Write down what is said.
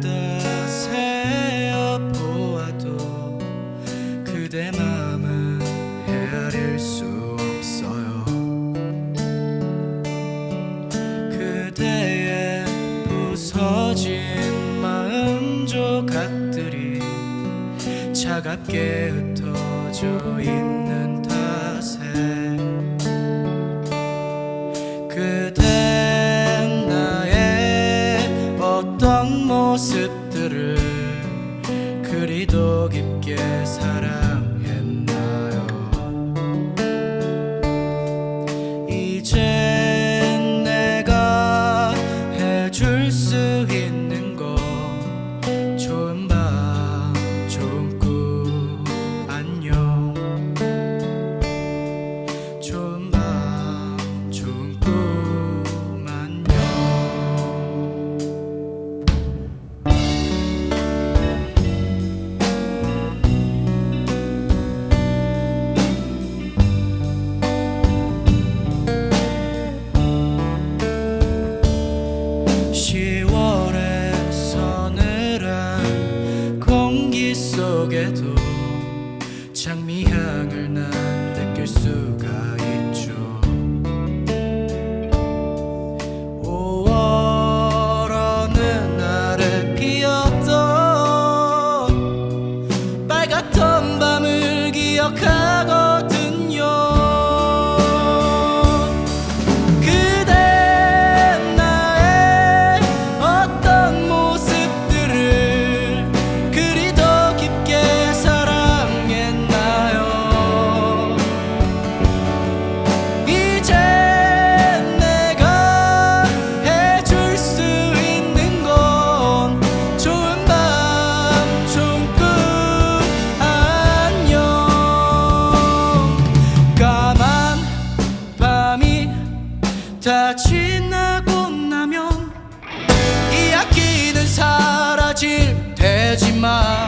다 새어 보아도 그대 마음은 헤아릴 수 없어요. 그대의 부서진 마음 조각들이 차갑게 흩어져 있는 모습들을 그리도 깊게 사랑 ghetto. 지나고 나면 이 악기는 사라질 테지만